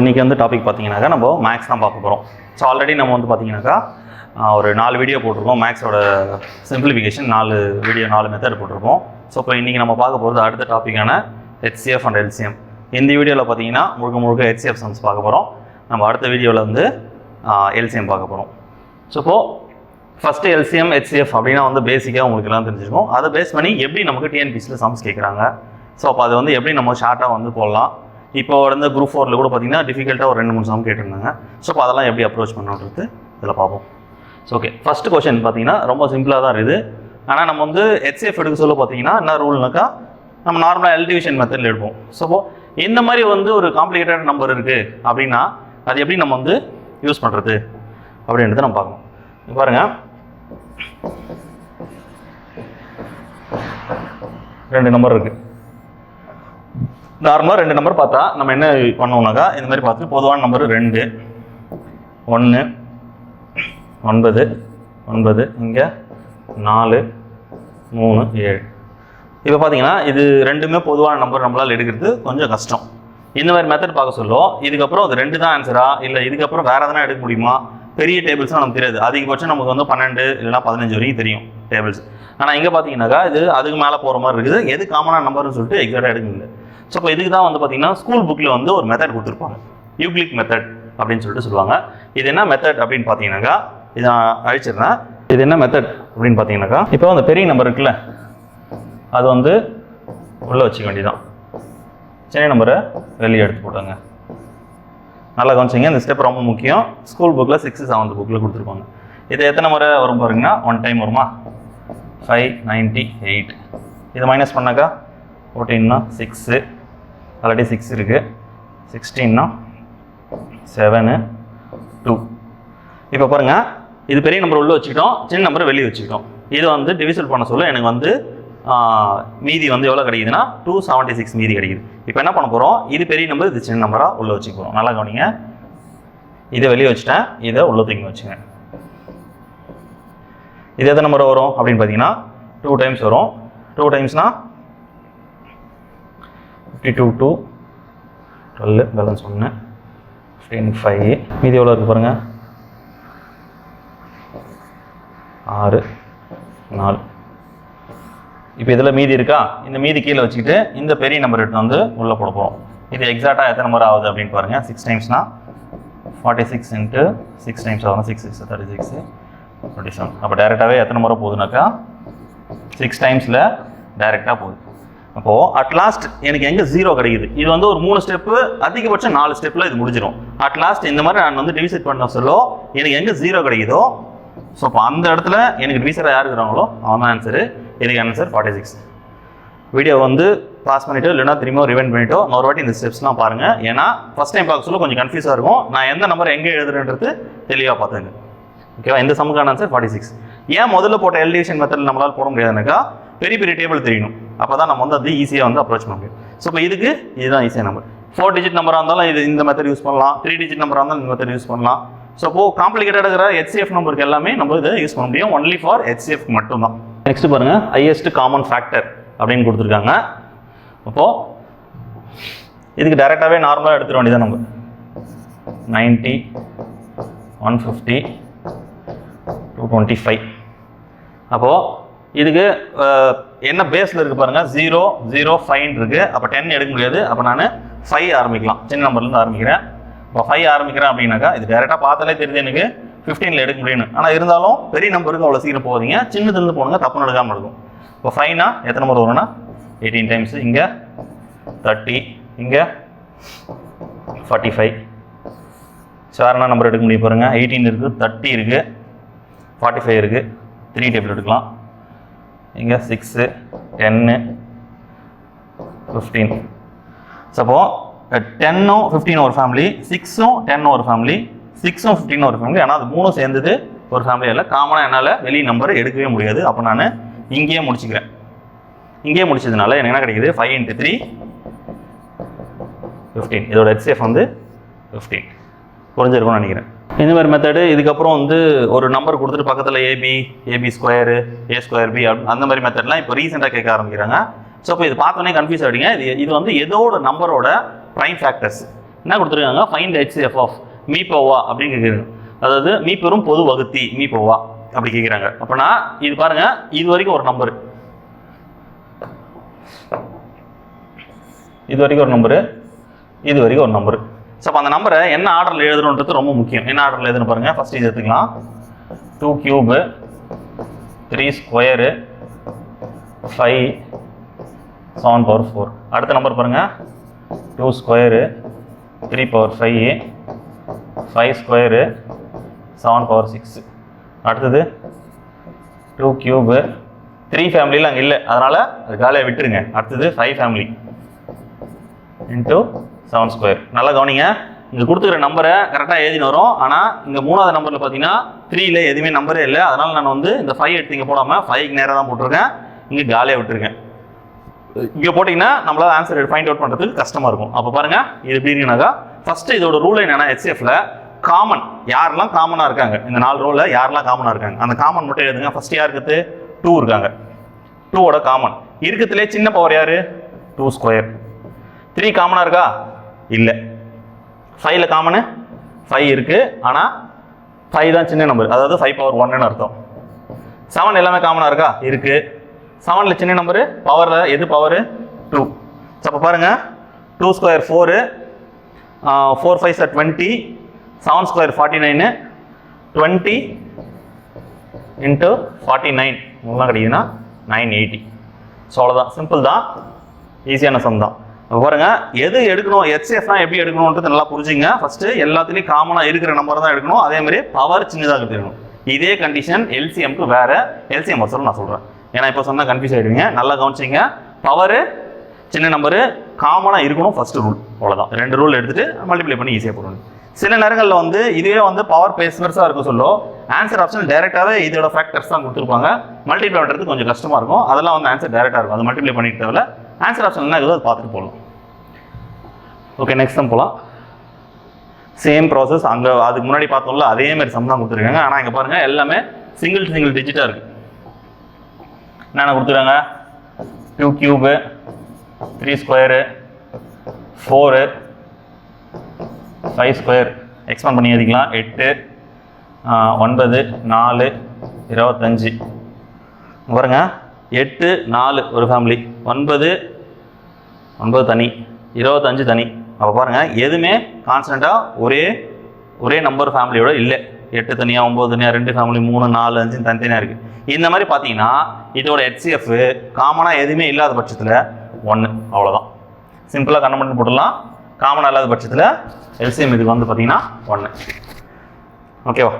இன்றைக்கி வந்து டாபிக் பார்த்தீங்கன்னாக்கா நம்ம மேக்ஸ் தான் பார்க்க போகிறோம் ஸோ ஆல்ரெடி நம்ம வந்து பார்த்தீங்கன்னாக்கா ஒரு நாலு வீடியோ போட்டிருக்கோம். மேக்ஸோட சிம்பிளிஃபிகேஷன் நாலு வீடியோ நாலு மெத்தட் போட்டிருக்கோம். ஸோ இப்போ இன்றைக்கி நம்ம பார்க்க போகிறது அடுத்த டாப்பிக்கான ஹெச்சிஎஃப் அண்ட் எல்சிஎம் இந்த வீடியோவில் பார்த்தீங்கன்னா முழுக்க முழுக்க ஹெச்சிஎஃப் சம்ஸ் பார்க்க போகிறோம் நம்ம அடுத்த வீடியோவில் வந்து எல்சிஎம் பார்க்க போகிறோம் ஸோ இப்போது ஃபஸ்ட்டு எல்சிஎம் ஹெச்சிஎஃப் அப்படின்னா வந்து பேசிக்காக உங்களுக்கு எல்லாம் தெரிஞ்சிருக்கும். அதை பேஸ் பண்ணி எப்படி நமக்கு டிஎன்பிசியில் சம்ஸ் கேட்குறாங்க ஸோ அப்போ அது வந்து எப்படி நம்ம ஷார்ட்டாக வந்து போடலாம்? இப்போ வந்து குரூப் ஃபோரில் கூட பார்த்தீங்கன்னா டிஃபிகல்ட்டாக ஒரு ரெண்டு மூணு சாம் கேட்டிருந்தாங்க. ஸோ அப்போ அதெல்லாம் எப்படி அப்ரோச் பண்ணுன்றது இதில் பார்ப்போம் ஸோ ஓகே ஃபஸ்ட்டு கொஷின் பார்த்தீங்கன்னா ரொம்ப சிம்பிளாக தான் இருக்குது. ஆனால் நம்ம வந்து ஹெச்சிஎஃப் எடுக்க சொல்ல பார்த்தீங்கன்னா என்ன ரூல்னாக்கா நம்ம நார்மலாக எல்டிவிஷன் மெத்தடில் எடுப்போம். ஸோ இந்த மாதிரி வந்து ஒரு காம்ப்ளிகேட்டட் நம்பர் இருக்குது அப்படின்னா அது எப்படி நம்ம வந்து யூஸ் பண்ணுறது அப்படின்றத நம்ம பார்க்கணும். பாருங்கள் ரெண்டு நம்பர் இருக்குது நார்மலாக ரெண்டு நம்பர் பார்த்தா நம்ம என்ன பண்ணோம்னாக்கா இந்த மாதிரி பார்த்து பொதுவான நம்பர் ரெண்டு ஒன்று ஒன்பது ஒன்பது இங்கே நாலு மூணு ஏழு. இப்போ பார்த்தீங்கன்னா இது ரெண்டுமே பொதுவான நம்பர் நம்மளால் எடுக்கிறது கொஞ்சம் கஷ்டம். இந்த மாதிரி மெத்தட் பார்க்க சொல்லுவோம். இதுக்கப்புறம் அது ரெண்டு தான் ஆன்சரா இல்லை இதுக்கப்புறம் வேறு எதனா எடுக்க முடியுமா? பெரிய டேபிள்ஸ்லாம் நமக்கு தெரியாது. அதிகபட்சம் நமக்கு வந்து பன்னெண்டு இல்லைனா பதினஞ்சு வரைக்கும் தெரியும் டேபிள்ஸ் ஆனால் இங்கே பார்த்தீங்கன்னாக்கா இது அதுக்கு மேலே போகிற மாதிரி இருக்குது. எது காமனான நம்பர்னு சொல்லிட்டு எக்ஸாக்டாக எடுக்க முடியல ஸோ இப்போ இதுக்கு தான் வந்து பார்த்தீங்கன்னா ஸ்கூல் புக்கில் வந்து ஒரு மெத்தட் கொடுத்துருப்பாங்க. யூக்ளிக் மெத்தட் அப்படின்னு சொல்லிட்டு சொல்லுவாங்க. இது என்ன மெத்தட் அப்படின்னு பார்த்தீங்கன்னாக்கா இதை நான் அழிச்சிடுறேன். இது என்ன மெத்தட் அப்படின்னு பார்த்தீங்கன்னாக்கா இப்போ அந்த பெரிய நம்பர் இருக்குல்ல அது வந்து உள்ளே வச்சுக்க வேண்டியதான் சின்ன நம்பரை வெளியே எடுத்து போட்டாங்க நல்லா கவனிச்சிங்க இந்த ஸ்டெப் ரொம்ப முக்கியம். ஸ்கூல் புக்கில் சிக்ஸ்த்து செவன்த் புக்கில் கொடுத்துருப்பாங்க. இது எத்தனை முறை வரும் பாருங்கன்னா ஒன் டைம் வருமா? ஃபைவ் நைன்ட்டி எயிட் இதை மைனஸ் பண்ணாக்கா ஃபோர்டீன்னா சிக்ஸு ஆல்ரெடி சிக்ஸ் இருக்குது சிக்ஸ்டீன்னா செவனு டூ இப்போ பாருங்க இது பெரிய நம்பர் உள்ளே வச்சுக்கிட்டோம். சின்ன நம்பரை வெளியே வச்சுக்கிட்டோம். இது வந்து டிவிசல் பண்ண சொல்ல எனக்கு வந்து மீதி வந்து எவ்வளோ கிடைக்குதுன்னா டூ செவன்ட்டி சிக்ஸ் மீதி கிடைக்குது. இப்போ என்ன பண்ண போகிறோம் இது பெரிய நம்பர் இது சின்ன நம்பராக உள்ளே வச்சுக்க போகிறோம் நல்லா கவனிங்க. இதை வெளியே வச்சுட்டேன். இதை உள்ள தூக்கி வச்சுங்க. இது எத்தனை நம்பர் வரும் அப்படின்னு பார்த்தீங்கன்னா டூ டைம்ஸ் வரும். Two டைம்ஸ்னால் fifty two two twelve balance ஒன்று ஃபிஃப்டீன் ஃபைவ் மீதி எவ்வளோ இருக்குது பாருங்கள் ஆறு நாலு. இப்போ இதில் மீதி இருக்கா? இந்த மீதி கீழே வச்சுக்கிட்டு இந்த பெரிய நம்பர் எடுத்து வந்து உள்ளே போட போகிறோம் இது எக்ஸாக்டாக எத்தனை நம்பர் ஆகுது அப்படின்னு பாருங்கள் six டைம்ஸ்னா forty six into six times ஆகும் six six thirty six twenty seven அப்போ டேரெக்டாகவே எத்தனை முறை போகுதுனாக்கா சிக்ஸ் டைம்ஸில் டேரெக்டாக போகுது. அப்போது அட் லாஸ்ட் எனக்கு எங்கே ஜீரோ கிடைக்குது? இது வந்து ஒரு மூணு ஸ்டெப்பு அதிகபட்சம் நாலு ஸ்டெப்பில் இது முடிஞ்சிடும் அட் லாஸ்ட் இந்த மாதிரி நான் வந்து டிவிசேட் பண்ண சொல்ல எனக்கு எங்கே ஜீரோ கிடைக்குதோ ஸோ அப்போ அந்த இடத்துல எனக்கு டிவிசராக யார் இருக்கிறாங்களோ அவன் தான் ஆன்சரு எனக்கு ஆன்சர் ஃபார்ட்டி சிக்ஸ் வீடியோ வந்து பாஸ் பண்ணிவிட்டு இல்லைனா திரும்ப ரிவைண்ட் பண்ணிட்டோ ஒரு வாட்டி இந்த ஸ்டெப்ஸ்லாம் பாருங்கள் ஏன்னா ஃபஸ்ட் டைம் பார்க்க சொல்ல கொஞ்சம் கன்ஃபியூஸாக இருக்கும். நான் எந்த நம்பர் எங்கே எழுதுறேன்றது தெளிவாக பார்த்துங்க ஓகேவா இந்த சமுக்கான ஆன்சர் ஃபார்ட்டி சிக்ஸ் ஏன் முதல்ல போட்ட எல்டிவிஷன் மெத்தட் நம்மளால் போட முடியாதுனாக்கா பெரிய பெரிய டேபிள் தெரியணும். அப்போ தான் நம்ம வந்து அது ஈஸியாக வந்து அப்ரோச் பண்ண முடியும். ஸோ இப்போ இதுக்கு இதுதான் ஈஸியாக நம்பர் ஃபோர் டிஜிட் நம்பராக இருந்தாலும் இது இந்த மெத்தட் யூஸ் பண்ணலாம். த்ரீ டிஜிட் நம்பராக இருந்தாலும் இந்த மெத்தட் யூஸ் பண்ணலாம். ஸோ இப்போ காம்ப்ளிகேட்டட் இருக்கிற ஹெச்சிஎஃப் நம்பருக்கு எல்லாமே நம்ம இதை யூஸ் பண்ண முடியும். ஒன்லி ஃபார் ஹெச்சிஎஃப் மட்டும்தான். நெக்ஸ்ட் பாருங்கள் ஹையஸ்ட் காமன் ஃபேக்டர் அப்படின்னு கொடுத்துருக்காங்க. அப்போது இதுக்கு டேரெக்டாகவே நார்மலாக எடுத்துட வேண்டியதான் நம்ம. Ninety one fifty two twenty five அப்போது இதுக்கு என்ன பேஸில் இருக்குது பாருங்கள் ஜீரோ ஜீரோ ஃபைன் இருக்குது அப்போ டென் எடுக்க முடியாது. அப்போ நான் ஃபைவ் ஆரம்பிக்கலாம். சின்ன நம்பர்லேருந்து ஆரம்பிக்கிறேன். இப்போ ஃபைவ் ஆரம்பிக்கிறேன் அப்படின்னாக்கா இது டேரெக்டாக பார்த்தாலே தெரியுது எனக்கு. ஃபிஃப்டீனில் எடுக்க முடியும்னு. ஆனால் இருந்தாலும் பெரிய நம்பருக்கு அவ்வளோ சீக்கிரம் போகாதீங்க. சின்னதுலேருந்து போனுங்க தப்பு நடக்காமல் இருக்கும். இப்போ ஃபைனா எத்தனை நம்பர் வரும்னா? எயிட்டீன் டைம்ஸ் இங்கே தேர்ட்டி இங்கே ஃபார்ட்டி ஃபைவ் சாரணா நம்பர் எடுக்க முடியும் பாருங்கள் எயிட்டீன் இருக்குது தேர்ட்டி இருக்குது ஃபார்ட்டி ஃபைவ் இருக்குது த்ரீ டேபிள் எடுக்கலாம். இங்கே சிக்ஸு டென்னு ஃபிஃப்டீன் ஸோ டென்னும் ஃபிஃப்டீன் ஒரு ஃபேமிலி சிக்ஸும் டென் ஒரு ஃபேமிலி சிக்ஸும் ஃபிஃப்டீன் ஒரு ஃபேமிலி ஆனால் அது மூணும் சேர்ந்தது ஒரு ஃபேமிலி இல்லை காமனாக என்னால் வெளி நம்பர் எடுக்கவே முடியாது. அப்போ நான் இங்கேயே முடிச்சுக்கிறேன். இங்கேயே முடிச்சதுனால எனக்கு என்ன கிடைக்குது? ஃபைவ் இன்ட்டு த்ரீ ஃபிஃப்டீன் இதோட ஹெச்சிஎஃப் வந்து ஃபிஃப்டீன் குறைஞ்சிருக்கும்னு நினைக்கிறேன். இந்த மாதிரி மெத்தடு இதுக்கப்புறம் வந்து ஒரு நம்பர் கொடுத்துட்டு பக்கத்தில் AB AB square A square B அந்த மாதிரி மெத்தட்லாம் இப்போ ரீசெண்டாக கேட்க ஆரம்பிக்கிறாங்க. ஸோ இப்போ இது பார்த்தோன்னே கன்ஃபியூஸ் ஆகிடுங்க இது இது வந்து ஏதோட நம்பரோட ப்ரைம் ஃபேக்டர்ஸ் என்ன கொடுத்துருக்காங்க? ஃபைண்ட் எஃப் ஆஃப் மீபோவா அப்படின்னு கேட்குறாங்க அதாவது மீ பெரும் பொது வகுத்தி மீபோவா அப்படி கேட்குறாங்க அப்போனா இது பாருங்க இது வரைக்கும் ஒரு நம்பர் இது வரைக்கும் ஒரு நம்பரு இது வரைக்கும் ஒரு நம்பரு ஸோ அப்போ அந்த நம்பரை என்ன ஆர்டரில் எழுதணுன்றது ரொம்ப முக்கியம். என்ன ஆர்டரில் எழுதணும் பாருங்கள் ஃபஸ்ட் இது எடுத்துக்கலாம். Two cube three square five seven power four அடுத்த நம்பர் பாருங்கள் two square three power five five square seven power six அடுத்தது டூ கியூபு த்ரீ ஃபேமிலியில் அங்கே இல்லை. அதனால் அது காலையை விட்டுருங்க. அடுத்தது five family into seven square நல்லா கவனிங்க. இங்கே கொடுத்துக்கிற நம்பரை கரெக்டாக எழுதின்னு வரும். ஆனால் இங்கே மூணாவது நம்பரில் பார்த்தீங்கன்னா த்ரீல எதுவுமே நம்பரே இல்லை. அதனால் நான் வந்து இந்த ஃபைவ் எடுத்து இங்கே போடாமல் ஃபைவ்க்கு நேராக தான் போட்டிருக்கேன். இங்கே காலியாக விட்டுருக்கேன். இங்கே போட்டிங்கன்னா நம்மளால் ஆன்சர் ஃபைண்ட் அவுட் பண்ணுறதுக்கு கஷ்டமாக இருக்கும். அப்போ பாருங்கள் இது எப்படி இருக்குனாக்கா ஃபஸ்ட்டு இதோட ரூல் என்னன்னா எஸ்எஃப்ல காமன் யாரெல்லாம் காமனாக இருக்காங்க? இந்த நாலு ரோவில் யாரெல்லாம் காமனாக இருக்காங்க? அந்த காமன் மட்டும் எழுதுங்க. ஃபர்ஸ்ட் யார் இருக்குது? டூ இருக்காங்க. டூவோட காமன் இருக்கிறதுலே சின்ன பவர் யார்? டூ ஸ்கொயர் த்ரீ காமனாக இருக்கா? இல்லை. ஃபைவ்ல காமனு ஃபைவ் இருக்குது ஆனால் ஃபைவ் தான் சின்ன நம்பர் அதாவது ஃபைவ் பவர் ஒன்னு அர்த்தம். செவன் எல்லாமே காமனாக இருக்கா? இருக்குது செவனில் சின்ன நம்பரு பவரில் எது பவரு டூ ஸோ அப்போ பாருங்கள் two square four four five sir twenty seven square forty nine twenty into forty nine உங்களாம் கிடைக்குதுன்னா நைன் எயிட்டி ஸோ அவ்வளோதான் சிம்பிள் தான். ஈஸியான சம் தான். பாருங்க எது எடுக்கணும் ஹெச்எஃப்னா எப்படி எடுக்கணுன்றது நல்லா புரிஞ்சுங்க. ஃபர்ஸ்ட் எல்லாத்துலேயும் காமனாக இருக்கிற நம்பர் தான் எடுக்கணும். அதே மாதிரி பவர் சின்னதாக இருக்கணும் இதே கண்டிஷன் எல்சிஎம்க்கு வேற எல்சிஎம் வசூல் நான் சொல்கிறேன் ஏன்னா இப்போ சொன்னால் கன்ஃபியூஸ் ஆகிடுவீங்க நல்லா கவனிச்சிங்க. பவர் சின்ன நம்பரு காமனாக இருக்கணும் ஃபர்ஸ்ட் ரூல் அவ்வளோதான் ரெண்டு ரூல் எடுத்துகிட்டு மல்டிப்ளை பண்ணி ஈஸியாக போடணும். சில நேரங்களில் வந்து இதுவே வந்து பவர் பேஸ் பெருசாக இருக்க சொல்லும். ஆன்சர் ஆப்ஷன் டேரெக்டாகவே இதோட ஃபேக்டர்ஸ் தான் கொடுத்துருப்பாங்க. மல்டிப்ளை பண்ணுறது கொஞ்சம் கஷ்டமாக இருக்கும். அதெல்லாம் வந்து ஆன்சர் டேரெக்டாக இருக்கும். அது மல்டிப்ளை பண்ணிட்டு தேவையில்ல. ஆன்சர் ஆப்ஷன் என்ன இருக்குதோ அதை பார்த்துட்டு போகலாம். ஓகே நெக்ஸ்ட் தான் போகலாம் சேம் ப்ராசஸ் அங்கே அதுக்கு முன்னாடி பார்த்தோம்ல அதே மாதிரி சம் தான் கொடுத்துருக்காங்க. ஆனால் இங்கே பாருங்கள் எல்லாமே சிங்கிள் சிங்கிள் டிஜிட்டாக இருக்குது என்னென்ன கொடுத்துருக்காங்க? Two cube three square four five square expand பண்ணி எழுதிக்கலாம். எட்டு ஒன்பது நாலு இருபத்தஞ்சி. பாருங்க. எட்டு நாலு ஒரு ஃபேமிலி ஒன்பது ஒன்பது தனி. இருபத்தஞ்சு தனி. அப்போ பாருங்கள் எதுவுமே கான்ஸ்டண்ட்டாக ஒரே ஒரே நம்பர் ஃபேமிலியோட இல்லை. எட்டு தனியாக ஒம்பது தனியாக ரெண்டு ஃபேமிலி மூணு நாலு அஞ்சு தனித்தனியாக இருக்குது இந்த மாதிரி பார்த்தீங்கன்னா இதோட ஹெச்சிஎஃப் காமனாக எதுவுமே இல்லாத பட்சத்தில் ஒன்று அவ்வளோதான் சிம்பிளாக கண்ண போட்டுடலாம். காமனாக இல்லாத பட்சத்தில் எல்சிஎம் இதுக்கு வந்து பார்த்தீங்கன்னா ஒன்று ஓகேவா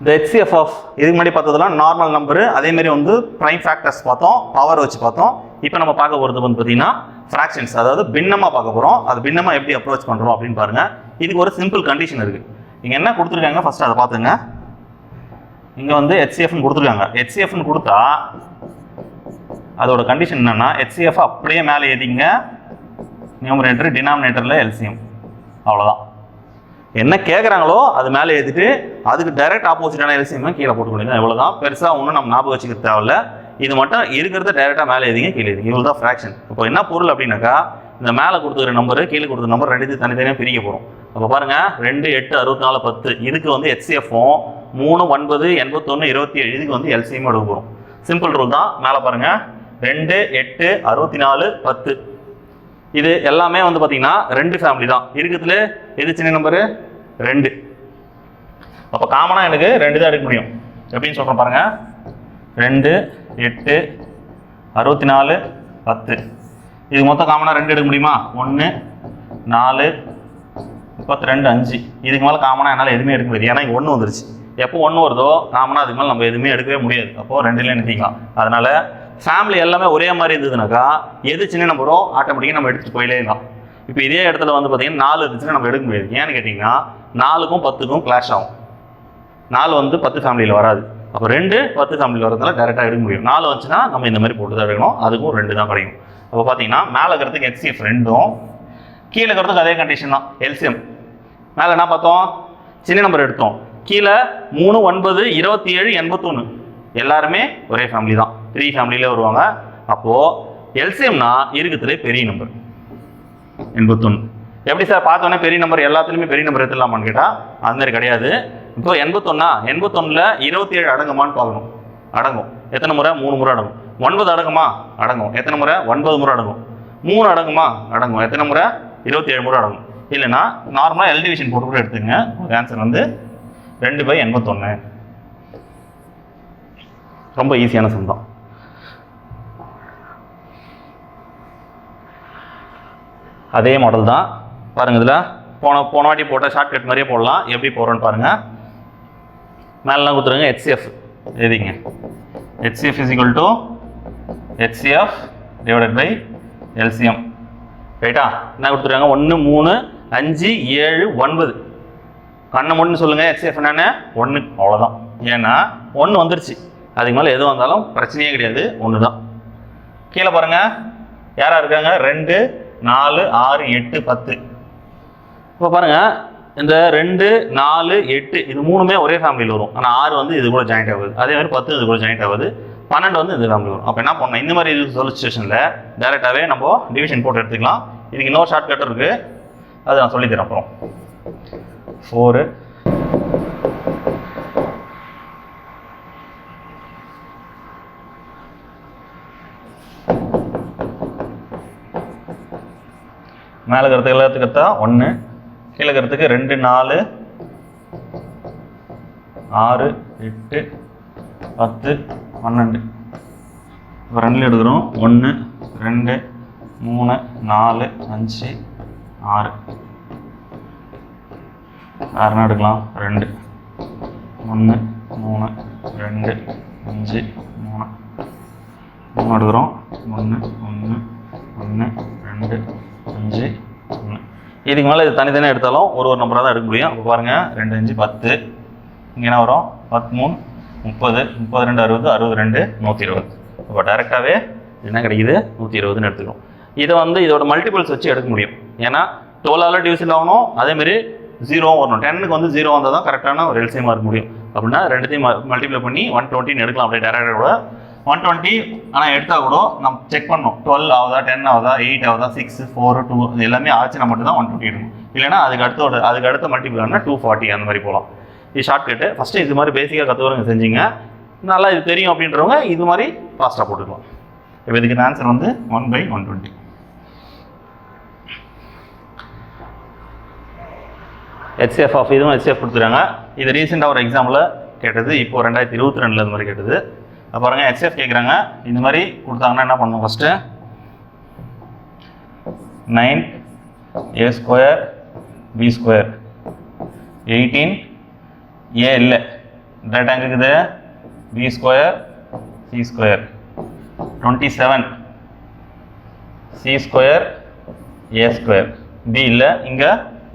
இந்த ஹெச்சிஎஃப் ஆஃப் இதுக்கு முன்னாடி பார்த்ததெல்லாம் நார்மல் நம்பரு அதேமாரி வந்து ப்ரைம் ஃபேக்டர்ஸ் பார்த்தோம் பவர் வச்சு பார்த்தோம். இப்போ நம்ம பார்க்க போகிறது வந்து பார்த்தீங்கன்னா ஃப்ராக்ஷன்ஸ் அதாவது பின்னமாக பார்க்க போகிறோம் அது பின்னமாக எப்படி அப்ரோச் பண்ணுறோம் அப்படின்னு பாருங்கள் இதுக்கு ஒரு சிம்பிள் கண்டிஷன் இருக்குது இங்கே என்ன கொடுத்துருக்காங்க? ஃபஸ்ட் அதை பார்த்துங்க. இங்கே வந்து ஹெச்சிஎஃப்னு கொடுத்துருக்காங்க. ஹெச்சிஎஃப்னு கொடுத்தா அதோட கண்டிஷன் என்னென்னா ஹெச்சிஎஃப் அப்படியே மேலே ஏதிங்க நியூமரேட்டர் டினாமினேட்டரில் எல்சிஎம் அவ்வளோதான் என்ன கேட்குறாங்களோ அது மேலே எழுதிட்டு அதுக்கு டைரக்ட் ஆப்போசிட்டான எல்சிஎம் கீழே போட்டு முடியுமா இவ்வளோ தான் பெருசாக ஒன்றும் நம்ம ஞாபகம் வச்சுக்க தேவையில்ல. இது மட்டும் இருக்கிறத டைரெக்டாக மேலே எழுதிங்க கீழே எழுதிங்க இவ்வளோ தான் ஃப்ராக்ஷன் இப்போ என்ன பொருள் அப்படின்னாக்கா இந்த மேலே கொடுத்துருக்க நம்பரு கீழே கொடுத்த நம்பர் ரெண்டு தனித்தனியாக பிரிக்க போகிறோம் அப்போ பாருங்கள் ரெண்டு எட்டு அறுபத்தி நாலு பத்து. இதுக்கு வந்து ஹெச்சிஎஃப்பும் மூணு ஒன்பது எண்பத்தொன்று இருபத்தி ஏழு. இதுக்கு வந்து எல்சிஎம் எடுக்க போகிறோம் சிம்பிள் ரூல் தான். மேலே பாருங்க. ரெண்டு எட்டு அறுபத்தி நாலு பத்து. இது எல்லாமே வந்து பார்த்தீங்கன்னா ரெண்டு ஃபேமிலி தான். இருக்கிறதுல எது சின்ன நம்பரு ரெண்டு. அப்போ காமனாக எனக்கு ரெண்டு தான் எடுக்க முடியும். எப்படின்னு சொல்கிறேன் பாருங்கள் ரெண்டு எட்டு அறுபத்தி நாலு பத்து. இது மொத்தம் காமனாக ரெண்டு எடுக்க முடியுமா? ஒன்று நாலு முப்பத்தி ரெண்டு அஞ்சு. இதுக்கு மேலே காமனாக என்னால் எதுவுமே எடுக்க முடியாது. ஏன்னா இங்கே ஒன்று வந்துருச்சு. எப்போ ஒன்று வருதோ காமனாக அதுக்கு மேலே நம்ம எதுவுமே எடுக்கவே முடியாது. அப்போது ரெண்டுலேயும் நிறுத்திக்கலாம். அதனால் ஃபேமிலி எல்லாமே ஒரே மாதிரி இருந்ததுனாக்கா எது சின்ன நம்பரோ ஆட்டோமேட்டிக்காக நம்ம எடுத்துகிட்டு போயிலே இருக்கலாம். இப்போ இதே இடத்துல வந்து பார்த்தீங்கன்னா நாலு இருந்துச்சுன்னா நம்ம எடுக்க முடியாது. ஏன்னு கேட்டிங்கன்னா நாலுக்கும் பத்துக்கும் கிளாஷ் ஆகும். நாலு வந்து பத்து ஃபேமிலியில் வராது. அப்போ ரெண்டு பத்து ஃபேமிலியில் வரதுனால டேரெக்டாக எடுக்க முடியும். நாலு வந்துச்சுன்னா நம்ம இந்த மாதிரி போட்டு தான் எடுக்கணும். அதுக்கும் ரெண்டு தான் கிடைக்கும். அப்போ பார்த்தீங்கன்னா மேலே இருக்கிறதுக்கு எக்ஸிஎஃப் ரெண்டும் கீழே இருக்கிறதுக்கு அதே கண்டிஷன் தான் எல்சிஎம் மேலே என்ன பார்த்தோம்? சின்ன நம்பர் எடுத்தோம். கீழே மூணு ஒன்பது இருபத்தி ஏழு எண்பத்தொன்று எல்லாருமே ஒரே ஃபேமிலி தான். த்ரீ ஃபேமிலியிலே வருவாங்க. அப்போது எல்சிஎம்னா இருக்கிறதுலே பெரிய நம்பர் எண்பத்தொன்று எப்படி சார் பார்த்தோன்னே பெரிய நம்பர் எல்லாத்துலேயுமே பெரிய நம்பர் எடுத்துடலாமான்னு கேட்டால் அது மாதிரி கிடையாது. இப்போ எண்பத்தொன்னா எண்பத்தொன்னில் இருபத்தி ஏழு அடங்குமான்னு பார்க்கணும். அடங்கும். எத்தனை முறை? மூணு முறை அடங்கும். ஒன்பது அடங்குமா? அடங்கும். எத்தனை முறை? ஒன்பது முறை அடங்கும். மூணு அடங்குமா? அடங்கும். எத்தனை முறை? இருபத்தி ஏழு முறை அடங்கும். இல்லைன்னா நார்மலாக எல் டிவிஷன் போட்டு கூட எடுத்துங்க ஆன்சர் வந்து ரெண்டு பை எண்பத்தொன்று ரொம்ப ஈஸியான சம் தான். அதே மாடல் தான். பாருங்க இதில். போன போன வாட்டி போட்ட ஷார்ட்கட் மாதிரியே போடலாம். எப்படி போகிறோன்னு பாருங்கள் மேலாம் கொடுத்துருங்க ஹெச்சிஎஃப் எழுதிங்க. HCF is equal to HCF divided by LCM ரைட்டா என்ன கொடுத்துருக்காங்க? ஒன்று மூணு அஞ்சு ஏழு ஒன்பது. கண்ணை மட்டும் சொல்லுங்கள் ஹெச்சிஎஃப் என்னென்ன? ஒன்று அவ்வளோதான் ஏன்னா ஒன்று வந்துருச்சு. அதுக்கு மேலே எது வந்தாலும் பிரச்சனையே கிடையாது. ஒன்று தான் கீழே பாருங்கள் யாராக இருக்காங்க? ரெண்டு நாலு ஆறு எட்டு பத்து. இப்போ பாருங்கள் இந்த ரெண்டு நாலு எட்டு இது மூணுமே ஒரே ஃபேமிலியில் வரும். ஆனால் ஆறு வந்து இது கூட ஜாயிண்ட் ஆகுது அதே மாதிரி பத்து இது கூட ஜாயிண்ட் ஆகுது பன்னெண்டு வந்து இந்த ஃபேமிலி வரும். அப்போ என்ன பண்ணணும்? இந்த மாதிரி இது சொல்ல சுச்சுவேஷனில் டேரெக்டாகவே நம்ம டிவிஷன் போட்டு எடுத்துக்கலாம். இதுக்கு இன்னொரு ஷார்ட்கட் இருக்குது அது நான் சொல்லித்தரேன் அப்புறம். ஃபோரு மேலே இருக்கிறதுக்கு எல்லாத்துக்கு தான் ஒன்று கீழே இருக்கிறதுக்கு ரெண்டு நாலு ஆறு எட்டு பத்து பன்னெண்டு. இப்போ ரெண்டில் எடுக்கிறோம். ஒன்று ரெண்டு மூணு நாலு அஞ்சு ஆறு. ஆறுனா எடுக்கலாம்? ரெண்டு. ஒன்று மூணு ரெண்டு அஞ்சு மூணு. மூணு எடுக்கிறோம். ஒன்று ஒன்று ஒன்று ரெண்டு அஞ்சு இதுக்கு மேலே இது தனித்தனியாக எடுத்தாலும் ஒரு ஒரு நம்பராக தான் எடுக்க முடியும். இப்போ பாருங்கள் ரெண்டு அஞ்சு பத்து. இங்கே என்ன வரும்? பத்து மூணு முப்பது முப்பது ரெண்டு அறுபது அறுபது ரெண்டு நூற்றி இருபது இப்போ டேரெக்டாகவே என்ன கிடைக்குது? நூற்றி இருபதுன்னு எடுத்துக்கிறோம். இதை வந்து இதோட மல்டிபிள்ஸ் வச்சு எடுக்க முடியும். ஏன்னா டுவெல்லால் டிவிஷன் ஆகணும். அதேமாரி ஜீரோவும் வரணும். டென்னுக்கு வந்து ஜீரோ வந்தால் தான் கரெக்டான ஒரு எல்சியமாக இருக்க முடியும். அப்படின்னா ரெண்டுத்தையும் மல்டிப்ளை பண்ணி ஒன் டுவெண்ட்டின்னு எடுக்கலாம். அப்படியே டேரக்டாக கூட ஒன் டுவெண்ட்டி ஆனால் எடுத்தால் கூட நம்ம செக் பண்ணணும். டுவெல் ஆகுதா டென் ஆகுதா எயிட் ஆகுதா சிக்ஸ் ஃபோர் டூ இது எல்லாமே ஆச்சுன்னா மட்டும் தான் ஒன் டுவெண்ட்டி எடுக்கணும் இல்லைன்னா அதுக்கு அடுத்த அதுக்கு அடுத்த மல்டிபிள் ஆனால் டூ ஃபார்ட்டி அந்த மாதிரி போகலாம் இது ஷார்ட்கட்டு ஃபஸ்ட்டு இது மாதிரி பேசிக்காக கற்றுக்கிறவங்க செஞ்சீங்க. நல்லா இது தெரியும் அப்படின்றவங்க இது மாதிரி ஃபாஸ்ட்டாக போட்டுக்கலாம். இப்போ இதுக்கு ஆன்சர் வந்து one by one twenty HF of இதுவும் ஹெச்எஃப் கொடுத்துருக்காங்க. இது ரீசெண்டாக ஒரு எக்ஸாமில் கேட்டது. இப்போ ரெண்டாயிரத்தி இருபத்தி ரெண்டில் இந்த மாதிரி கேட்டது. பாருங்க ஹெச்எஃப் கேட்குறாங்க இந்த மாதிரி கொடுத்தாங்கன்னா என்ன பண்ணணும் first nine A square B square eighteen A இல்லை. டேட்டா எங்கே இருக்குது? B square C square twenty seven C square A square B இல்லை இங்கே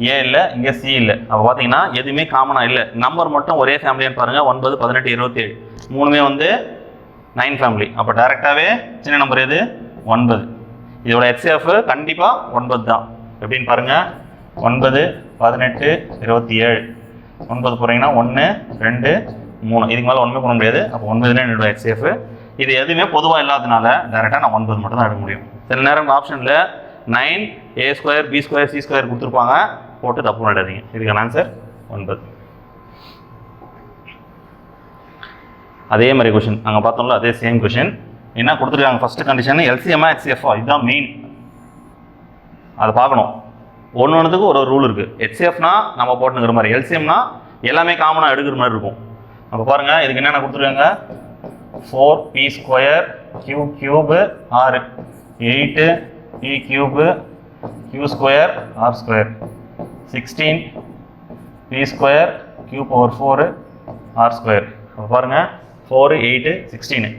ஏ இல்லை இங்கே சி இல்லை. அப்போ பார்த்தீங்கன்னா எதுவுமே காமனாக இல்லை. நம்பர் மட்டும் ஒரே ஃபேமிலியான்னு பாருங்கள் ஒன்பது பதினெட்டு இருபத்தேழு மூணுமே வந்து நைன் ஃபேமிலி அப்போ டேரெக்டாகவே சின்ன நம்பர் எது? ஒன்பது. இதோட எக்ஸ்எஃப் கண்டிப்பாக ஒன்பது தான். எப்படின்னு பாருங்கள் ஒன்பது பதினெட்டு இருபத்தி ஏழு. ஒன்பது போகிறீங்கன்னா ஒன்று ரெண்டு மூணு. இதுக்கு மேலே ஒன்றுமே பண்ண முடியாது. அப்போ ஒன்பதுலேயே என்னோட எக்ஸ்எஃப் இது எதுவுமே பொதுவாக இல்லாதனால டேரெக்டாக நான் ஒன்பது மட்டும் தான் எடுக்க முடியும். சில நேரம் ஆப்ஷனில் nine A square B square C square கொடுத்துருப்பாங்க. போட்டு தப்பு பண்ணிடாதீங்க. இதுக்கான ஆன்சர் ஒன்பது. அதே மாதிரி கொஷின் அங்கே பார்த்தோம்ல அதே சேம் கொஷின் என்ன கொடுத்துருக்காங்க? ஃபர்ஸ்ட் கண்டிஷன் எல்சிஎம்ஆ ஹெச்எஃப்ஆ இதுதான் மெயின் அதை பார்க்கணும். ஒன்று ஒன்றுத்துக்கு ஒரு ஒரு ரூல் இருக்குது ஹெச்எஃப்னா நம்ம போட்டுங்கிற மாதிரி. எல்சிஎம்னா எல்லாமே காமனாக எடுக்கிற மாதிரி இருக்கும். அப்போ பாருங்கள் இதுக்கு என்னென்ன கொடுத்துருக்காங்க? Four P square Q cube ஆறு eight P cube Q square R square sixteen P square Q power four R square அப்போ பாருங்கள் ஃபோரு எயிட்டு சிக்ஸ்டீனு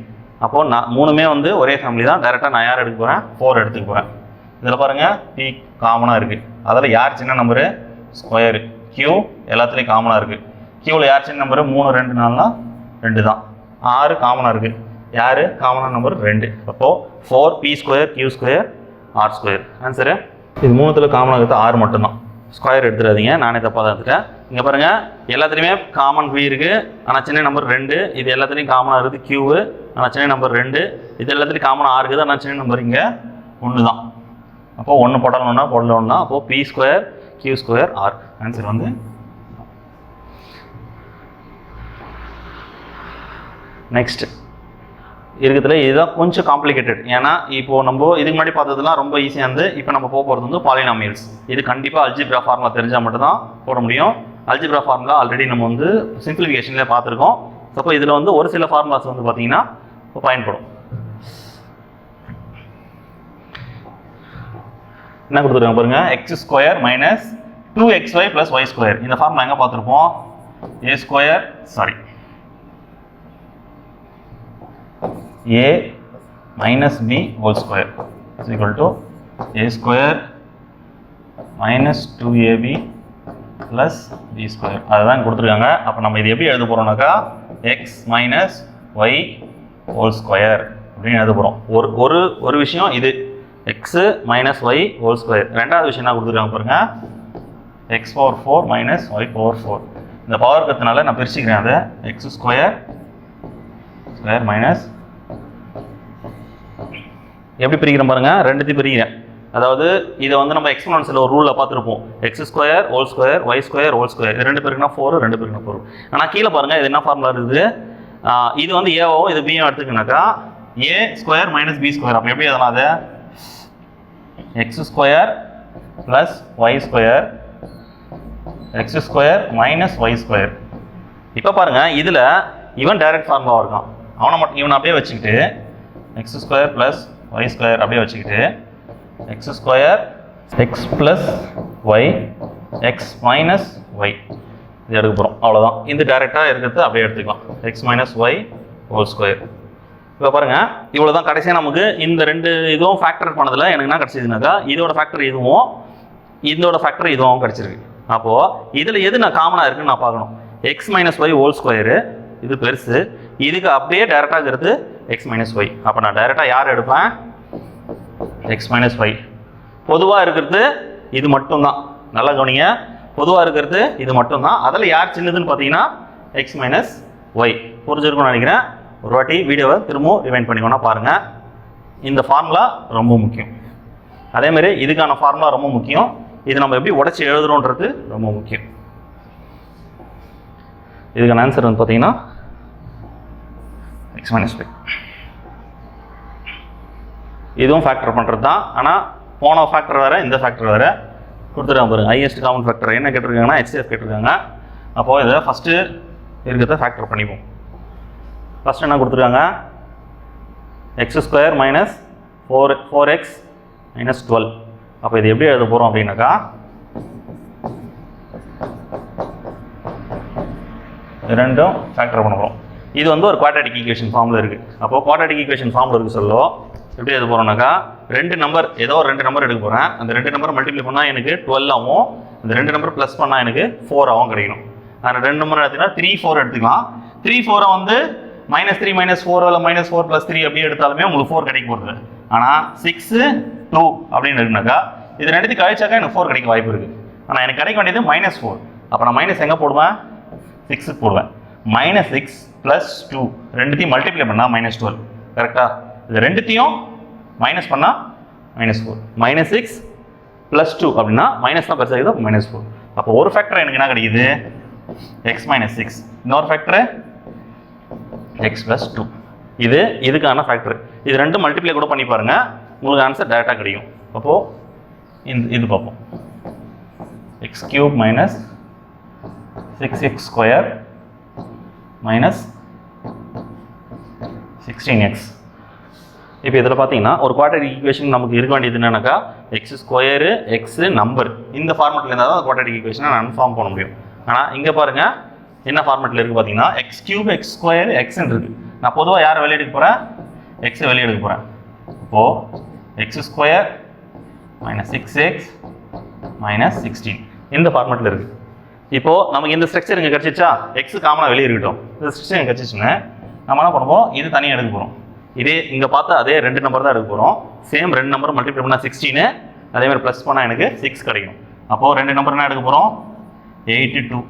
அப்போது நான் மூணுமே வந்து ஒரே ஃபேமிலி தான். டேரெக்டாக நான் யார் எடுக்க போகிறேன் ஃபோர் எடுத்துக்க போகிறேன் இதில் பாருங்கள் பி காமனாக இருக்குது அதில் யார் சின்ன நம்பரு ஸ்கொயரு கியூ எல்லாத்துலேயும் காமனாக இருக்குது கியூவில் யார் சின்ன நம்பரு மூணு ரெண்டு நாலுனா ரெண்டு தான். ஆறு காமனாக இருக்குது யார்? காமனான நம்பர் ரெண்டு. அப்போது four p square q square r square answer இது மூணுத்தில் காமனாக இருக்கிறது ஆறு மட்டும்தான். ஸ்கொயர் எடுத்துடாதீங்க. நானே தப்பாக தான் எடுத்துட்டேன். இங்கே பாருங்கள் எல்லாத்துலேயுமே காமன் பி இருக்குது ஆனால் சென்னை நம்பர் ரெண்டு. இது எல்லாத்துலேயும் காமனாக இருக்குது கியூவு ஆனால் சென்னை நம்பர் ரெண்டு. இது எல்லாத்துலேயும் காமனாக இருக்குது. ஆனால் சின்ன நம்பர் இங்கே ஒன்று தான் அப்போது ஒன்று போடணும்னா போடணும்னா அப்போது P square Q square R answer வந்து நெக்ஸ்ட் இருக்கிறதுல இதுதான் கொஞ்சம் காம்ப்ளிகேட்டட் ஏன்னா இப்போ நம்ம இதுக்கு முன்னாடி பார்த்ததுலாம் ரொம்ப ஈஸியாக இருந்து இப்போ நம்ம போக போகிறது வந்து பாலினாமியல்ஸ் இது கண்டிப்பாக அல்ஜிப்ரா ஃபார்முலா தெரிஞ்சால் மட்டும்தான் போட முடியும். அல்ஜிப்ரா ஃபார்முலா ஆல்ரெடி நம்ம வந்து சிம்பிளிஃபிகேஷனில் பார்த்துருக்கோம். அப்போ இதில் வந்து ஒரு சில ஃபார்முலாஸ் வந்து பார்த்தீங்கன்னா பயன்படும். என்ன கொடுத்துருக்காங்க பாருங்க? X square minus two X Y plus Y square இந்த ஃபார்முலா எங்கே பார்த்துருப்போம்? A square sorry A minus B whole square is equal to A square minus two AB plus B square அதுதான் கொடுத்துருக்காங்க. அப்போ நம்ம இது எப்படி எழுத போகிறோம்னாக்கா X minus Y whole square அப்படின்னு எழுத போகிறோம் ஒரு ஒரு ஒரு விஷயம் இது. X minus Y whole square ரெண்டாவது விஷயம் என்ன கொடுத்துருக்காங்க பாருங்கள் X power four minus y power four இந்த பவர் இருக்கிறதுனால நான் பிரிச்சுக்கிறேன் அதை. எக்ஸ் ஸ்கொயர் ஸ்கொயர் மைனஸ் எப்படி பிரிக்கிறேன் பாருங்கள் ரெண்டுத்தையும் பிரிக்கிறேன். அதாவது இதை வந்து நம்ம எக்ஸ்போனன்ஸில் ஒரு ரூலில் பார்த்துருப்போம். X square whole square y square whole square ரெண்டு பேருக்குனா ஃபோர் ரெண்டு பேருக்குனா ஃபோர் ஆனால் கீழே பாருங்கள் இது என்ன ஃபார்முலா இருக்குது? இது வந்து ஏவோ இது பியும் எடுத்துக்கினாக்கா a square minus b square அப்போ எப்படி அதனால் அது? X square plus y square x square minus y square இப்போ பாருங்கள் இதில் இவன் டைரக்ட் ஃபார்முலா இருக்கான். அவனை மட்டும் இவனை அப்படியே வச்சுக்கிட்டு x square plus y square அப்படியே வச்சுக்கிட்டு x square x plus y x minus y இது எடுக்க போகிறோம் அவ்வளோதான் இந்த டேரெக்டாக இருக்கிறது அப்படியே எடுத்துக்கலாம். X minus y whole square இப்போ பாருங்கள் இவ்வளோ தான் கடைசியாக நமக்கு இந்த ரெண்டு இதுவும் ஃபேக்டர் பண்ணதில் எனக்கு என்ன கிடச்சிதுனாக்கா இதோட ஃபேக்டர் இதுவும் இதோட ஃபேக்டர் இதுவும் கிடச்சிருக்கு. அப்போது இதில் எது நான் காமனாக இருக்குன்னு நான் பார்க்கணும். X minus y whole square இது பெருசு. இதுக்கு அப்படியே டேரெக்டாக இருக்கிறது எக்ஸ் மைனஸ் ஒய் அப்போ நான் டேரெக்டாக யார் எடுப்பேன்? எக்ஸ் மைனஸ் ஃபைவ் பொதுவாக இருக்கிறது இது மட்டும்தான். நல்லா கவனிங்க. பொதுவாக இருக்கிறது இது மட்டும்தான். அதில் யார் சின்னதுன்னு பார்த்தீங்கன்னா எக்ஸ் மைனஸ் ஒய் புரிஞ்சிருக்கும்னு நினைக்கிறேன். ஒரு வாட்டி வீடியோவை திரும்பவும் ரிவைண்ட் பண்ணிக்கோனா பாருங்கள் இந்த ஃபார்முலா ரொம்ப முக்கியம். அதேமாரி இதுக்கான ஃபார்முலா ரொம்ப முக்கியம். இது நம்ம எப்படி உடச்சி எழுதுறோன்றது ரொம்ப முக்கியம். இதுக்கான ஆன்சர் வந்து பார்த்தீங்கன்னா எக்ஸ் மைனஸ் ஃபைவ் இதுவும் ஃபேக்டர் பண்ணுறது தான் ஆனால் போன ஃபேக்டர் வேறு இந்த ஃபேக்டர் வேறு. கொடுத்துருக்காங்க பாருங்க ஹையஸ்ட் காமன் ஃபேக்டர் என்ன கேட்டிருக்காங்கன்னா HCF கேட்டிருக்காங்க. அப்போது இதை ஃபஸ்ட்டு இருக்கிறத ஃபேக்டர் பண்ணிப்போம். ஃபஸ்ட்டு என்ன கொடுத்துருக்காங்க? X square minus four four x minus twelve அப்போ இது எப்படி எழுத போகிறோம் அப்படின்னாக்கா ரெண்டும் ஃபேக்டர் பண்ண போகிறோம் இது வந்து ஒரு குவாட்ராட்டிக் ஈக்குவேஷன் ஃபார்மில் இருக்குது அப்போது குவாட்ராட்டிக் ஈக்குவேஷன் ஃபார்மில் இருக்குது சொல்லோ. எப்படி எடுக்க போகிறோம்னாக்கா ரெண்டு நம்பர் ஏதோ ஒரு ரெண்டு நம்பர் எடுக்க போகிறேன் அந்த ரெண்டு நம்பர் மல்டிப்ளை பண்ணால் எனக்கு டுவெல் ஆகும் அந்த ரெண்டு நம்பர் ப்ளஸ் பண்ணால் எனக்கு ஃபோர் ஆகும் கிடைக்கணும். அந்த ரெண்டு நம்பர் எடுத்தீங்கன்னா த்ரீ ஃபோர் எடுத்துக்கலாம். த்ரீ ஃபோரை வந்து மைனஸ் த்ரீ மைனஸ் ஃபோர் இல்லை மைனஸ் ஃபோர் ப்ளஸ் த்ரீ அப்படியே எடுத்தாலுமே உங்களுக்கு ஃபோர் கிடைக்க போகிறது ஆனால் சிக்ஸு டூ அப்படின்னு இருக்குனாக்கா இது ரெண்டுத்து கழிச்சாக்கா எனக்கு ஃபோர் கிடைக்க வாய்ப்பு இருக்குது ஆனால் எனக்கு கிடைக்க வேண்டியது மைனஸ் ஃபோர் அப்போ நான் மைனஸ் எங்கே போடுவேன்? சிக்ஸுக்கு போடுவேன். மைனஸ் சிக்ஸ் ப்ளஸ் டூ ரெண்டுத்தையும் மல்டிப்ளை பண்ணால் மைனஸ் டுவெல் கரெக்டாக இது ரெண்டுத்தையும் மைனஸ் பண்ணால் minus four minus six plus two அப்படின்னா மைனஸ் தான் பெருசாக மைனஸ் ஃபோர் அப்போ ஒரு ஃபேக்டர் எனக்கு என்ன கிடைக்குது? எக்ஸ் மைனஸ் சிக்ஸ் இன்னொரு ஃபேக்டரு எக்ஸ் ப்ளஸ் டூ இது இதுக்கான ஃபேக்டர் இது ரெண்டும் மல்டிப்ளை கூட பண்ணி பாருங்கள் உங்களுக்கு ஆன்சர் டேரெக்டாக கிடைக்கும். அப்போது இந்த இது பார்ப்போம். X cube minus six x square minus sixteen x இப்போ இதில் பார்த்தீங்கன்னா ஒரு குவாட்ரேட்டிக் ஈக்குவேஷன் நமக்கு இருக்க வேண்டியது என்னன்னாக்கா எக்ஸ் ஸ்கொயரு எக்ஸு நம்பர் இந்த ஃபார்மெட்டில் இருந்தால் தான் குவாட்ரேட்டிக் ஈக்குவேஷனை நான் ஃபார்ம் பண்ண முடியும். ஆனால் இங்கே பாருங்கள் என்ன ஃபார்மெட்டில் இருக்குது பார்த்தீங்கன்னா எக்ஸ் கியூப் எக்ஸ் ஸ்கொயர் எக்ஸ்ன்னு இருக்குது நான் பொதுவாக யார் வெளியெடுக்க போகிறேன் எக்ஸை வெளியெடுக்க போகிறேன் இப்போது x square minus six x minus sixteen இந்த ஃபார்மெட்டில் இருக்குது இப்போது நமக்கு இந்த ஸ்ட்ரக்சர் இங்கே கிடச்சிச்சா? எக்ஸ் காமனாக வெளியே இருக்கட்டும் இந்த ஸ்ட்ரக்சர் இங்கே கிடச்சிச்சுன்னு நம்ம என்ன பண்ணுவோம்? இது தனியாக எடுக்க போகிறோம் இதே இங்கே பார்த்தா அதே ரெண்டு நம்பர் தான் எடுக்க போகிறோம் சேம் ரெண்டு நம்பர் மல்டிப்ளை பண்ணால் சிக்ஸ்டீனு அதே மாதிரி ப்ளஸ் பண்ணால் எனக்கு சிக்ஸ் கிடைக்கும் அப்போது ரெண்டு நம்பர் என்ன எடுக்க போகிறோம் எயிட்டு டூ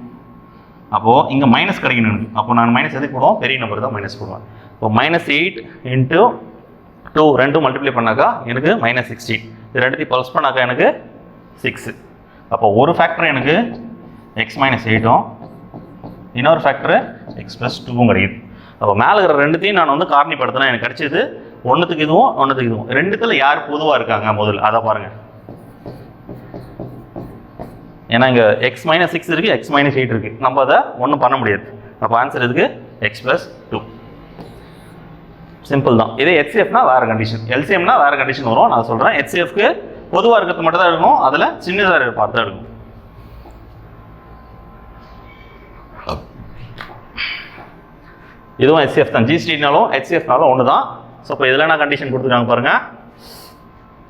அப்போது இங்கே மைனஸ் கிடைக்கணும் எனக்கு. அப்போ நான் மைனஸ் எதுக்கு போடுவோம்? பெரிய நம்பர் தான் மைனஸ் போடுவேன். இப்போ மைனஸ் எயிட் இன்ட்டு டூ ரெண்டும் மல்டிப்ளை பண்ணாக்கா எனக்கு மைனஸ் சிக்ஸ்டீன் இது ரெண்டுத்தையும் ப்ளஸ் பண்ணாக்கா எனக்கு சிக்ஸு அப்போ ஒரு ஃபேக்டர் எனக்கு எக்ஸ் மைனஸ் எயிட்டும் இன்னொரு ஃபேக்டர் எக்ஸ் ப்ளஸ் டூவும் கிடைக்குது. அப்போ மேலே இருக்கிற ரெண்டுத்தையும் நான் வந்து காரணிப்படுத்தினா எனக்கு கிடைச்சது ஒன்றுத்துக்கு இதுவும் ஒன்றுத்துக்கு இதுவும். ரெண்டுத்தில் யார் பொதுவாக இருக்காங்க முதல்ல? அதை பாருங்கள் ஏன்னா இங்கே எக்ஸ் மைனஸ் சிக்ஸ் இருக்குது எக்ஸ் மைனஸ் எயிட் இருக்குது நம்ம அதை ஒன்றும் பண்ண முடியாது. அப்போ ஆன்சர் இதுக்கு எக்ஸ் ப்ளஸ் டூ சிம்பிள் தான். இதே ஹெச்சிஎஃப்னா வேறு கண்டிஷன் எல்சிஎம்னா வேறு கண்டிஷன் வரும். நான் சொல்கிறேன் ஹெச்சிஎஃப்க்கு பொதுவாக இருக்கிறது மட்டும் தான் இருக்கணும். அதில் சின்னதாக இருக்கிற பார்த்து தான் இருக்கும் இதுவும் ஹெச்சிஎஃப் தான். ஜிஸ்டினாலும் ஹெச்சிஎஃப்னாலும் ஒன்று தான் ஸோ இப்போ இதில் என்ன கண்டிஷன் கொடுத்துருக்காங்க பாருங்கள்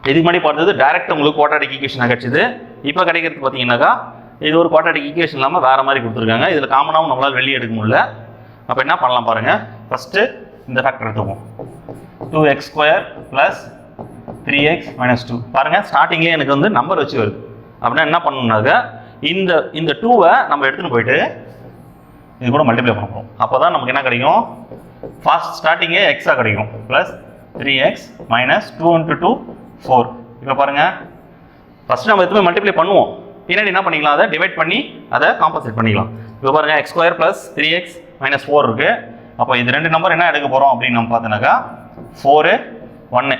இதுக்கு முன்னாடி பார்த்தது டைரக்ட் உங்களுக்கு குவாட்டாடிக் ஈக்குவேஷன் கிடச்சிது. இப்போ கிடைக்கிறது பார்த்தீங்கன்னாக்கா இது ஒரு குவாட்டாடிக் ஈக்குவேஷன் இல்லாமல் வேறு மாதிரி கொடுத்துருக்காங்க. இதில் காமனாகவும் நம்மளால் வெளியே எடுக்க முடியல. அப்போ என்ன பண்ணலாம் பாருங்கள் ஃபஸ்ட்டு இந்த factor எடுத்துவோம் two x square plus three x minus two பாருங்கள் ஸ்டார்டிங்லேயே எனக்கு வந்து நம்பர் வச்சு வருது. அப்படின்னா என்ன பண்ணணும்னாக்கா இந்த இந்த டூவை நம்ம எடுத்துகிட்டு போயிட்டு இது கூட மல்டிப்ளை பண்ண போகிறோம் அப்போ தான் நமக்கு என்ன கிடைக்கும்? ஃபாஸ்ட் ஸ்டார்டிங்கே எக்ஸாக கிடைக்கும். Plus three x minus two into two four இப்போ பாருங்கள் ஃபஸ்ட்டு நம்ம எதுவுமே மல்டிப்ளை பண்ணுவோம். பின்னாடி என்ன பண்ணிக்கலாம்? அதை டிவைட் பண்ணி அதை காம்பன்சேட் பண்ணிக்கலாம். இப்போ பாருங்கள் x square plus three x minus four இருக்குது அப்போ இது ரெண்டு நம்பர் என்ன எடுக்க போகிறோம் அப்படின்னு நம்ம பார்த்தோன்னாக்கா ஃபோரு ஒன்று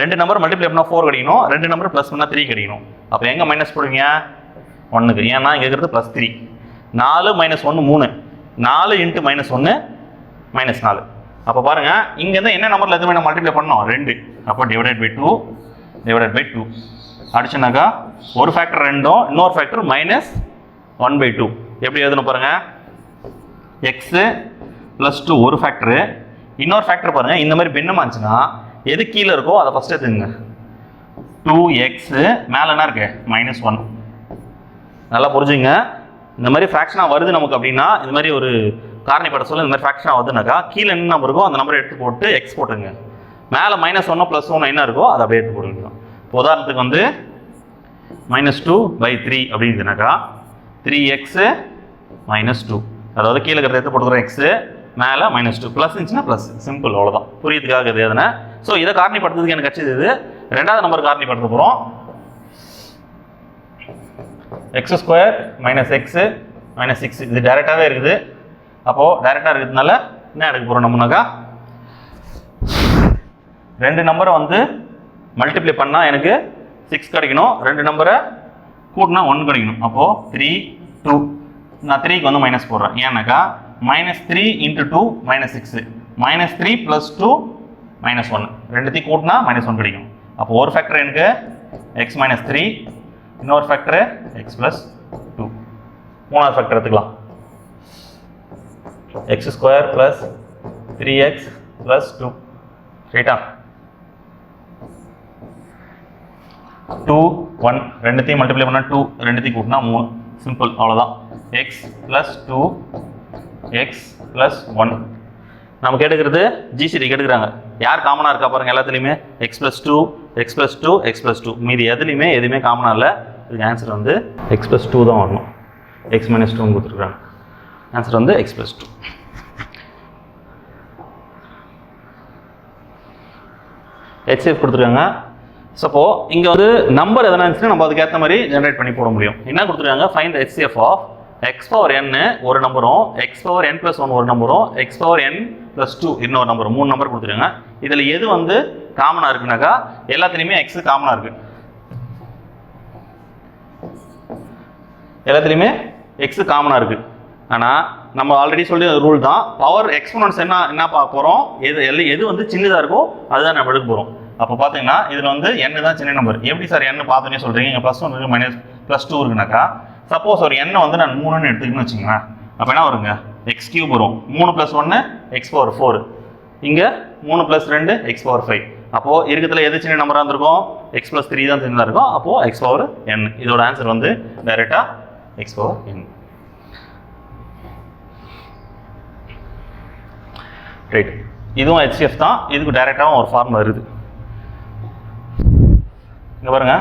ரெண்டு நம்பர் மல்டிப்ளை பண்ணால் ஃபோர் கிடைக்கணும். ரெண்டு நம்பர் ப்ளஸ் பண்ணால் த்ரீ கிடைக்கணும். அப்போ எங்கே மைனஸ் போடுவீங்க? ஒன்றுக்கு ஏன்னா இங்கே இருக்கிறது ப்ளஸ் த்ரீ நாலு மைனஸ் ஒன்று மூணு. நாலு இன்ட்டு மைனஸ் ஒன்று மைனஸ் நாலு. அப்போ பாருங்கள் இங்கேருந்து என்ன நம்பரில் எதுவுமே நம்ம மல்டிப்ளை பண்ணோம் ரெண்டு. அப்போ divided by two divided by two அடிச்சுனாக்கா ஒரு ஃபேக்டர் ரெண்டும் இன்னொரு factor minus one by two எப்படி எழுதணும் பாருங்கள் எக்ஸு ப்ளஸ் டூ ஒரு ஃபேக்டரு இன்னொரு ஃபேக்டர் பாருங்கள் இந்த மாதிரி பின்னமாக இருந்துச்சுன்னா எது கீழே இருக்கோ அதை ஃபஸ்ட்டு எடுத்துங்க டூ எக்ஸு மேலே என்ன இருக்கு? மைனஸ் ஒன் நல்லா புரிஞ்சுங்க? இந்த மாதிரி ஃப்ராக்ஷனாக வருது நமக்கு அப்படின்னா இந்த மாதிரி ஒரு காரணிப்பட சொல்ல இந்த மாதிரி ஃப்ராக்ஷனாக வருதுனாக்கா கீழே என்ன நம்பர் இருக்கோ அந்த நம்பரை எடுத்து போட்டு எக்ஸ் போட்டுங்க மேலே மைனஸ் ஒன்னோ ப்ளஸ் ஒன்று என்ன இருக்கோ அதை அப்படியே எடுத்து போட்டுக்கலாம் இப்போ உதாரணத்துக்கு வந்து மைனஸ் டூ பை த்ரீ அப்படிங்கிறதுனாக்கா த்ரீ எக்ஸு மைனஸ் டூ அதாவது கீழே இருக்கிறத எடுத்து போட்டுக்கிறோம் எக்ஸு மேலே மைனஸ் டூ ப்ளஸ் இருந்துச்சுன்னா ப்ளஸ் சிம்பிள் அவ்வளோதான் புரியுதுக்காக இது எதுனா ஸோ இதை காரணிப்படுத்துறதுக்கு எனக்கு கட்சிது இது. ரெண்டாவது நம்பர் காரணிப்படுத்த போகிறோம் x square minus x minus six இது டேரெக்டாகவே இருக்குது. அப்போது டேரெக்டாக இருக்கிறதுனால என்ன எடுக்க போகிறோம் நம்மனாக்கா ரெண்டு நம்பரை வந்து மல்டிப்ளை பண்ணால் எனக்கு சிக்ஸ் கிடைக்கணும். ரெண்டு நம்பரை கூட்டினா ஒன் கிடைக்கணும். அப்போது த்ரீ டூ நான் த்ரீக்கு வந்து மைனஸ் போடுறேன். ஏன்னாக்கா minus three into two minus six minus three plus two minus one ரெண்டுத்தையும் கூட்டினா மைனஸ் ஒன் கிடைக்கும். அப்போ ஒரு ஃபேக்டர் எனக்கு எக்ஸ் மைனஸ் த்ரீ இன்னொரு ஃபேக்டரு எக்ஸ் ப்ளஸ் டூ மூணாவது ஃபேக்டர் எடுத்துக்கலாம். X square plus three x plus two ரைட்டா டூ ஒன் ரெண்டுத்தையும் மல்டிப்ளை பண்ணால் டூ ரெண்டுத்தையும் கூட்டினா மூணு. சிம்பிள் அவ்வளோதான் x plus two x plus one நமக்கு எடுக்கிறது ஜிசிடி எடுக்கிறாங்க யார் காமனாக இருக்கா பாருங்கள் எல்லாத்துலேயுமே? X plus two x plus two x plus two மீதி எதுலேயுமே எதுவுமே காமனாக இல்லை. இதுக்கு ஆன்சர் வந்து எக்ஸ் ப்ளஸ் டூ தான் வரணும். எக்ஸ் மைனஸ் டூன்னு கொடுத்துருக்காங்க ஆன்சர் வந்து எக்ஸ் ப்ளஸ் டூ ஹெச்எஃப் கொடுத்துருக்காங்க. ஸோ அப்போ இங்கே வந்து நம்பர் எதனா இருந்துச்சுன்னா நம்ம அதுக்கேற்ற மாதிரி ஜென்ரேட் பண்ணி போட முடியும். என்ன கொடுத்துருக்காங்க? Find HCF of x power n ஒரு number x power n plus one ஒரு நம்பரும் x power n plus two இன்னொரு நம்பர் மூணு நம்பர் கொடுத்துருக்காங்க. இதில் எது வந்து காமனாக இருக்குனாக்கா எல்லாத்துலேயுமே எக்ஸ் காமனாக இருக்கு. எல்லாத்துலேயுமே எக்ஸ் காமனாக இருக்குது ஆனால் நம்ம ஆல்ரெடி சொல்லி ரூல் தான் பவர் எக்ஸ்போனன்ஸ் என்ன என்ன பார்க்க போகிறோம் எது எல்ல எது வந்து சின்னதாக இருக்கோ அதுதான் நம்ம எடுக்க போகிறோம் அப்போ பார்த்தீங்கன்னா இதில் வந்து n தான் சின்ன நம்பர் எப்படி சார் n பார்த்தோன்னே சொல்கிறீங்க இங்கே ப்ளஸ் ஒன் இருக்குது மைனஸ் ப்ளஸ் டூ இருக்குனாக்கா சப்போஸ் ஒரு எண்ணை வந்து நான் மூணுன்னு எடுத்துக்கணும்னு வச்சுங்களேன் அப்போ என்ன வருங்க? எக்ஸ் கியூப் வரும். மூணு ப்ளஸ் ஒன்று எக்ஸ் பவர் ஃபோர் இங்கே மூணு ப்ளஸ் ரெண்டு எக்ஸ் பவர் ஃபைவ் அப்போது இருக்கிறதுல எது சின்ன நம்பராக இருந்திருக்கும்? எக்ஸ் ப்ளஸ் த்ரீ தான் சின்னதாக இருக்கும். அப்போது எக்ஸ் பவர் என் இதோட ஆன்சர் வந்து டைரெக்டாக எக்ஸ் பவர் என் ரைட் இதுவும் ஹெச்எஃப் தான். இதுக்கு டைரெக்டாகவும் ஒரு ஃபார்ம் வருது இங்கே பாருங்க.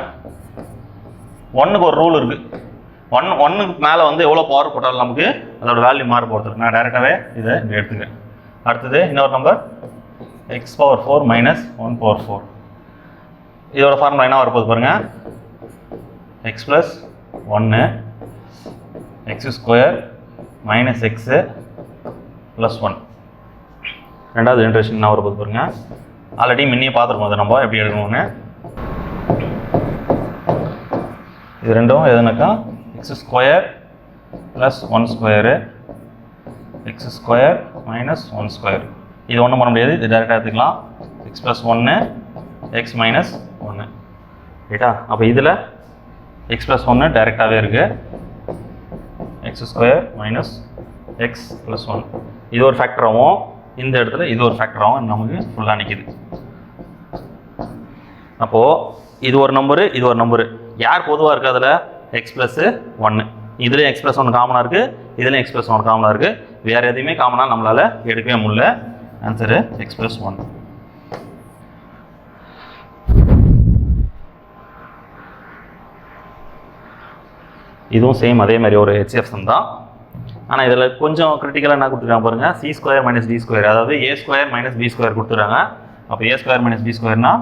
ஒன்றுக்கு ஒரு ரூல் இருக்குது ஒன் ஒன்றுக்கு மேலே வந்து எவ்வளோ பவர் போட்டாலும் நமக்கு அதோட வேல்யூ மாறு போகிறது நான் டேரெக்டாகவே இதை இங்கே எடுத்துக்கிறேன். அடுத்தது இன்னொரு number x power four minus one power four இதோட ஃபார்முலா என்ன வரப்போகுது பாருங்க? எக்ஸ் ப்ளஸ் ஒன்று x square minus x plus one ரெண்டாவது ஜென்ரேஷன் என்ன வரப்போகுது பாருங்க? ஆல்ரெடி முன்னே பார்த்துருக்கோம் அதை நம்ம. எப்படி எடுக்கணும்னு? இது ரெண்டும் எதுனாக்கா? X square plus one square x square minus one square இது ஒன்றும் பண்ண முடியாது. இது டேரெக்டாக எடுத்துக்கலாம். எக்ஸ் ப்ளஸ் ஒன்று எக்ஸ் மைனஸ் ஒன்று ரைட்டா? அப்போ இதில் எக்ஸ் ப்ளஸ் ஒன்று டேரெக்டாகவே இருக்குது x square minus x plus one இது ஒரு ஃபேக்டராகவும் இந்த இடத்துல இது ஒரு ஃபேக்டராகவும் நமக்கு ஃபுல்லாக நிற்கிது அப்போது இது ஒரு நம்பரு இது ஒரு நம்பரு யார் பொதுவாக இருக்குது அதில்? எக்ஸ் ப்ளஸ்ஸு ஒன்று இதுலேயும் எக்ஸ் ப்ளஸ் ஒன்று காமனாக இருக்குது இதுலேயும் எக்ஸ் ப்ளஸ் ஒன்று காமனாக இருக்குது வேறு எதுவுமே காமனாக நம்மளால் எடுக்கவே முடியல. ஆன்சரு எக்ஸ் ப்ளஸ் ஒன் இதுவும் சேம் அதே மாதிரி ஒரு ஹெச்எஃப் தான். ஆனால் இதில் கொஞ்சம் கிரிட்டிக்கலாக என்ன கொடுத்துருக்காங்க பாருங்கள் c square minus d square அதாவது a square minus b square கொடுத்துருக்காங்க. அப்போ ஏ ஸ்கொயர் மைனஸ் பி ஸ்கொயர்னா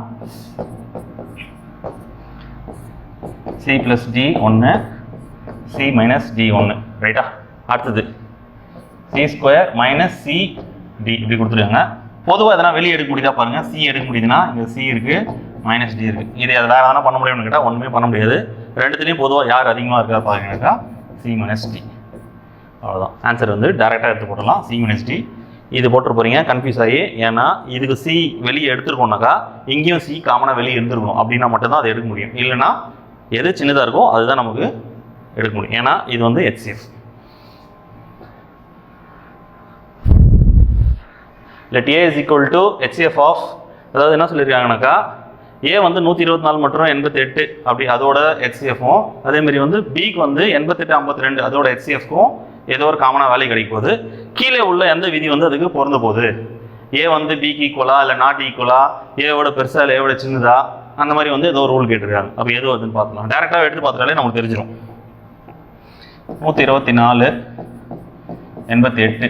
சி ப்ளஸ் டி ஒன்று சி மைனஸ் டி ஒன்று ரைட்டா அடுத்தது. C square minus c d இப்படி கொடுத்துருக்காங்க. பொதுவாக எதனா வெளியே எடுக்க முடியுதா பாருங்கள் சி எடுக்க முடியுதுன்னா இங்கே சி இருக்குது மைனஸ் டி இருக்குது இது வேறு எதனா பண்ண முடியும்னு கேட்டால் ஒன்றுமே பண்ண முடியாது. ரெண்டுத்துலேயும் பொதுவாக யார் அதிகமாக இருக்கா பாருங்கனாக்கா சி மைனஸ் டி அவ்வளோதான் ஆன்சர் வந்து டேரெக்டாக எடுத்து போடலாம் சி மைனஸ் டி இது போட்டு போகிறீங்க கன்ஃபியூஸ் ஆகி ஏன்னா இதுக்கு சி வெளியே எடுத்துருக்கோம்னாக்கா இங்கேயும் சி காமனாக வெளியே இருந்திருக்கணும். அப்படின்னா மட்டும்தான் அதை எடுக்க முடியும். இல்லைன்னா எது சின்னதாக இருக்கோ அதுதான் நமக்கு எடுக்க முடியும். ஏன்னா இது வந்து HCF let a is equal to HCF of அதாவது என்ன சொல்லியிருக்காங்கனாக்கா ஏ வந்து நூற்றி இருபத்தி நாலு மற்றும் எண்பத்தெட்டு அப்படி அதோட ஹெச்சிஎஃப்பும் அதேமாரி வந்து பிக்கு வந்து எண்பத்தெட்டு ஐம்பத்தி ரெண்டு அதோட ஹெச்சிஎஃப்க்கும் ஏதோ ஒரு காமனாக வேலை கிடைக்க போகுது. கீழே உள்ள எந்த விதி வந்து அதுக்கு பொருந்த போகுது? ஏ வந்து பிக்கு ஈக்குவலா இல்லை நாட் ஈக்குவலா ஏவோட பெருசா இல்லை ஏவோட சின்னதா அந்த மாதிரி வந்து ஏதோ ஒரு ரூல் கேட்டிருக்காங்க. அப்போ எது வருதுன்னு பார்க்கலாம். டேரெக்டாக எடுத்து பார்த்துட்டாலே நமக்கு தெரிஞ்சிடும் நூற்றி இருபத்தி நாலு எண்பத்தி எட்டு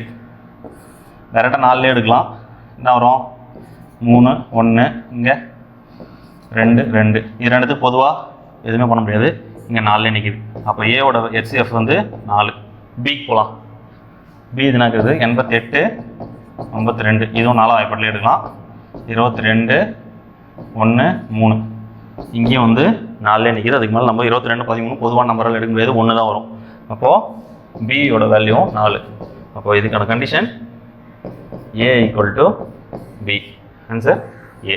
டேரெக்டாக நாலுலேயே எடுக்கலாம். என்ன வரும்? மூணு ஒன்று இங்கே ரெண்டு ரெண்டு. இது ரெண்டுத்துக்கு பொதுவாக எதுவுமே பண்ண முடியாது. இங்கே நாலுலே நிற்கிது அப்போ ஏவோட ஹெச்சிஎஃப் வந்து நாலு. பிக்கு போகலாம் பி இது என்னக்குது எண்பத்தி எட்டு ஐம்பத்தி ரெண்டு இதுவும் நாலாம் வாய்ப்பாட்டில் எடுக்கலாம். இருபத்தி ரெண்டு ஒன்று மூணு. இங்கேயும் வந்து நாலுலேயே நிற்கிது அதுக்கு மேலே நம்ம இருபத்தி ரெண்டு பதிமூணு பொதுவான நம்பரால் எடுக்க முடியாது. ஒன்று தான் வரும் அப்போது பியோட வேல்யூ நாலு. அப்போது இதுக்கான condition a equal to b answer a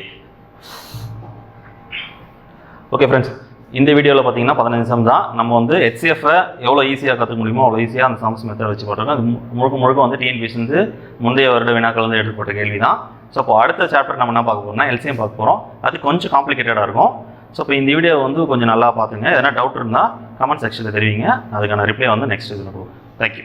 okay friends இந்த வீடியோவில் பார்த்தீங்கன்னா பதினஞ்சு சம் தான். நம்ம வந்து ஹெச்சிஎஃப்பை எவ்வளோ ஈஸியாக கற்றுக்க முடியுமோ அவ்வளோ ஈஸியாக அந்த சம்ஸ் மெத்தட் வச்சு போட்டிருக்கோம். அது முழுக்க முழுக்க வந்து டிஎன்பிஎஸ் வந்து முந்தைய வருட வினாக்கள் வந்து எடுக்கப்பட்ட கேள்வி தான். ஸோ அப்போ அடுத்த சாப்டர் நம்ம என்ன பார்க்க போகிறோம்னா எல்சிஎம் பார்க்க போகிறோம் அது கொஞ்சம் காம்ப்ளிகேட்டடாக இருக்கும். ஸோ இப்போ இந்த வீடியோ வந்து கொஞ்சம் நல்லா பார்த்துங்க. எதனா டவுட் இருந்தால் கமெண்ட் செக்ஷனில் தெரிவிங்க. அதுக்கான ரிப்ளை வந்து நெக்ஸ்ட் இதில் போகும். தேங்க்யூ